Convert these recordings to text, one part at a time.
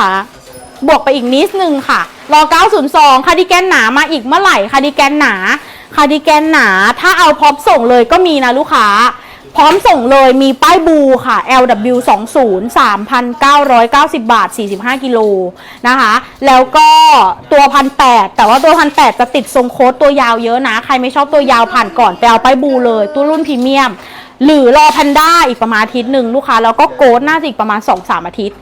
คะบวกไปอีกนิดนึงค่ะรอ902คาร์ดิแกนหนามาอีกเมื่อไหร่คาร์ดิแกนหนาคาร์ดิแกนหนา ถ้าเอาพร้อมส่งเลยก็มีนะลูกค้า พร้อมส่งเลยมีป้ายบูค่ะ LW 2 0 3,990 บาท 45 กิโลนะคะ แล้วก็ตัวพันแแต่ว่าตัวพันแจะติดทรงโค้ดตัวยาวเยอะนะ ใครไม่ชอบตัวยาวผ่านก่อนไปเอาป้ายบูเลย ตัวรุ่นพรีเมียม หรือรอแพนด้าอีกประมาณอาทิตย์หนึ่งลูกค้า แล้วก็โกดน่าจะอีกประมาณ 2-3 อาทิตย์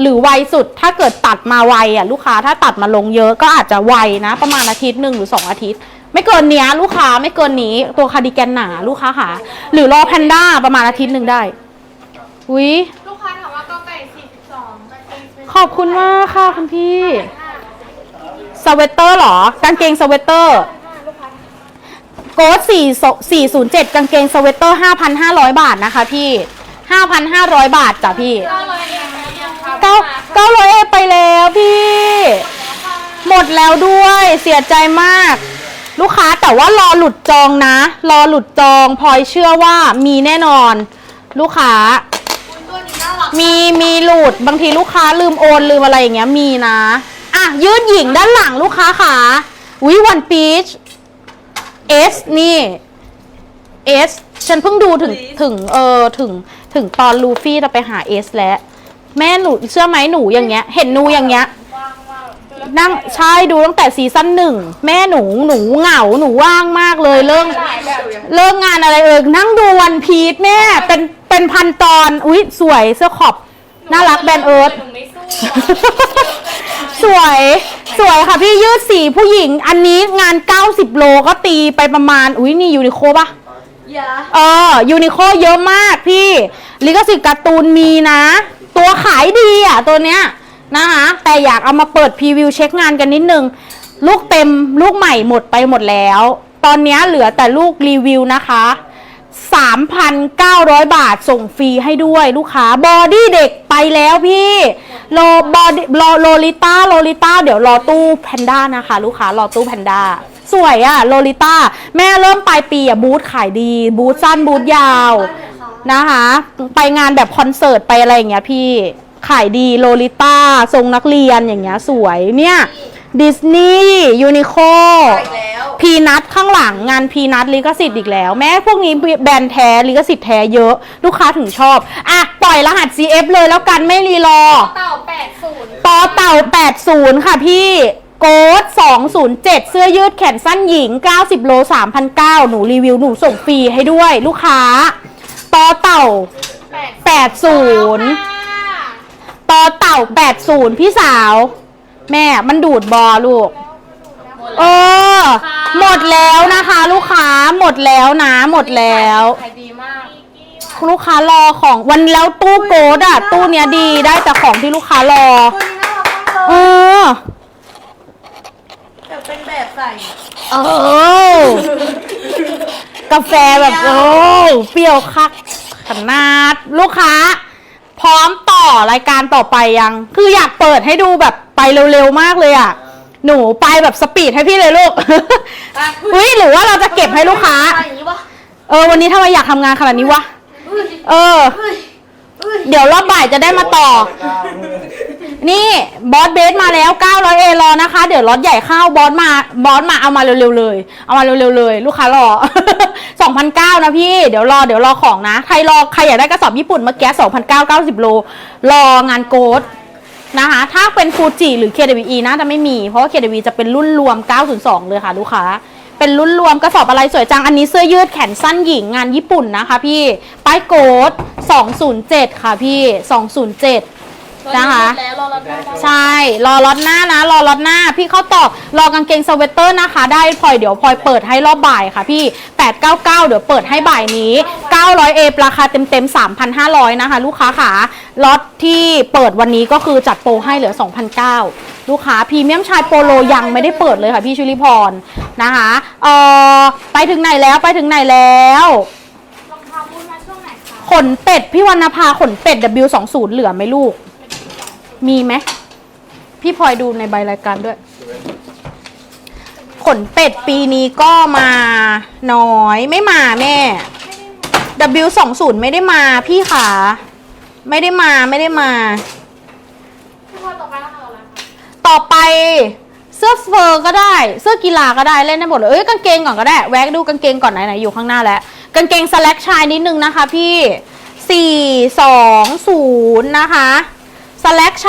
หรือไวสุดถ้าเกิดตัดมาไวอะลูกค้าถ้าตัดมาลงเยอะก็อาจจะไวนะ ประมาณอาทิตย์หนึ่งหรือ 2 อาทิตย์ ไม่เกินเนี้ยลูกค้าไม่เกินนี้ตัวคาร์ดิแกนหนาลูกค้าค่ะ หรือรอแพนด้าประมาณอาทิตย์หนึ่งได้อุ้ยลูกค้าถามว่าเก้าไก่42กางเกงเป็นขอบคุณมากค่ะคุณพี่สเวตเตอร์เหรอกางเกงสเวตเตอร์ลูกค้าโกด4 407 กางเกงสเวตเตอร์ 5,500 บาทนะคะพี่ 5,500 บาทจ้ะพี่ มดแล้วด้วย เสียใจมาก ลูกค้าแต่ว่ารอหลุดจองนะ รอหลุดจองพลอยเชื่อว่ามีแน่นอน ลูกค้าคุณตัวนี้น่ารักมีมีหลุดบางทีลูกค้าลืมโอนลืมอะไรอย่างเงี้ยมีนะอะยืดหญิงด้านหลังลูกค้าค่ะวิวันปีชเอสนี่เอสฉันเพิ่งดูถึงถึงเออถึงถึงตอนลูฟี่จะไปหาเอสแล้ว แม่หนูเชื่อไหมหนูอย่างเงี้ย เห็นหนูอย่างเงี้ย นั่งใช่ดูตั้งแต่ซีซั่นหนึ่งแม่หนูหนูเหงาหนูว่างมากเลยเรื่องหลายแบบอยู่เลิกงานอะไรเอ่ยนั่งดูวันพีชแม่เป็นเป็นพันตอนอุ๊ยสวยเสื้อขอบน่ารักแบรนด์เอิร์ธหนูไม่สู้สวย สวยค่ะพี่ยืดสีผู้หญิง อันนี้งาน 90 โลก็ตีไปประมาณ อุ๊ยนี่ยูนิโคปะอย่าเออยูนิโคเยอะมากพี่ ลิขสิทธิ์การ์ตูนมีนะ ตัวขายดีอะตัวเนี้ย นะคะแต่อยากเอามาเปิดพรีวิวเช็คงานกันนิดนึง ลูกเต็มลูกใหม่หมดไปหมดแล้ว ตอนนี้เหลือแต่ลูกรีวิวนะคะ 3,900 บาทส่งฟรีให้ด้วยลูกค้าบอดี้เด็กไปแล้วพี่โลบอดี้โลลิต้าโลลิต้าเดี๋ยวรอตู้แพนด้านะคะ ลูกค้ารอตู้แพนด้าสวยอะโลลิต้าแม่เริ่มปลายปีอะบูธขายดี บูธสั้นบูธยาวนะคะ ไปงานแบบคอนเสิร์ตไปอะไรอย่างเงี้ยพี่ ขายดีโลลิต้าทรงนักเรียนอย่างเงี้ยสวยเนี่ยดิสนีย์ยูนิโคไปแล้วพีนัทข้างหลังงานพีนัทลิขสิทธิ์อีกแล้ว แม้พวกนี้แบรนด์แท้ลิขสิทธิ์แท้เยอะลูกค้าถึงชอบ อะ ปล่อยรหัส CF เลยแล้วกันไม่รีรอเต่า80ปอเต่า 80 ค่ะพี่โกด207 เสื้อยืดแขนสั้นหญิง 90 โล 3,900 หนูรีวิว หนูส่งฟรีให้ด้วยลูกค้าต่อเต่า 80ต่อเต่า 80 พี่สาว แม่มันดูดบอลูก เออ หมดแล้วนะคะ ลูกค้าหมดแล้วนะ หมดแล้ว ขายดีมาก ลูกค้ารอของวันแล้วตู้โกดอะตู้เนี้ยดีได้แต่ของที่ลูกค้ารอ ตัวนี้น่ารักมากเอเลยอ แต่เป็นแบบใส่เออกาแฟแบบโอ้เปรี้ยวคักขนาด ลูกค้าพร้อมต่อ รายการต่อไปยัง คืออยากเปิดให้ดูแบบไปเร็วๆมากเลยอะ หนูไปแบบสปีดให้พี่เลยลูกเฮ้ยหรือว่าเราจะเก็บให้ลูกค้า อย่างนี้ปะเออวันนี้ทำไมอยากทำงานขนาดนี้วะ เออ เดี๋ยวรอบบ่ายจะได้มาต่อ นี่บอสเบสมาแล้ว 900เอรอนะคะ เดี๋ยวรถใหญ่เข้าบอสมาบอสมาเอามาเร็วๆเลย เอามาเร็วๆเลย ลูกค้ารอ 2,900นะพี่ เดี๋ยวรอเดี๋ยวรอของนะ ใครรอใครอยากได้กระสอบญี่ปุ่นเมื่อกี้2,990โล รองานโกดนะคะ ถ้าเป็นฟูจิหรือ KWE น่าจะไม่มี เพราะว่า KWE จะเป็นรุ่นรวม 902 เลยค่ะ ลูกค้า เป็นรุ่นรวมกระสอบอะไรสวยจัง อันนี้เสื้อยืดแขนสั้นหญิงงานญี่ปุ่นนะคะ พี่ ป้ายโกด207 ค่ะพี่ 207 นะคะ แล้วรอรับได้ ใช่ รอล็อตหน้านะ รอล็อตหน้า พี่เข้าตอกรอกางเกงสเวตเตอร์นะคะ ได้พลอยเดี๋ยวพลอยเปิดให้รอบบ่ายค่ะพี่ 899 เดี๋ยวเปิดให้บ่ายนี้ 900 เอราคาเต็มๆ3,500 นะคะ ลูกค้าขาล็อตที่เปิดวันนี้ก็คือจัดโปรให้เหลือ 2,900 ลูกค้าพรีเมียมชายโปโลยังไม่ได้เปิดเลยค่ะพี่ชุลิพรนะคะเอ่อไปถึงไหนแล้วไปถึงไหนแล้ว รองเท้าบูทมาช่วงไหนคะ ขนเป็ด พี่วรรณภาขนเป็ด W20 เหลือไหมลูก มีไหมพี่พลอยดูในใบรายการด้วย ขนเป็ดปีนี้ก็มาน้อยไม่มาแม่ W20 ไม่ได้มาพี่ขาไม่ได้มาไม่ได้มา พี่พอต่อไปรเอาละค่ะต่อไปเสื้อเฟอร์ก็ได้ เสื้อกีฬาก็ได้เล่นได้หมดเลยเอ้ยกางเกงก่อนก็ได้ แวะดูกางเกงก่อนไหนไหนๆอยู่ข้างหน้าแล้วกางเกงสแลกชายนิดนึงนะคะพี่ 4 2 0 นะคะสแลกช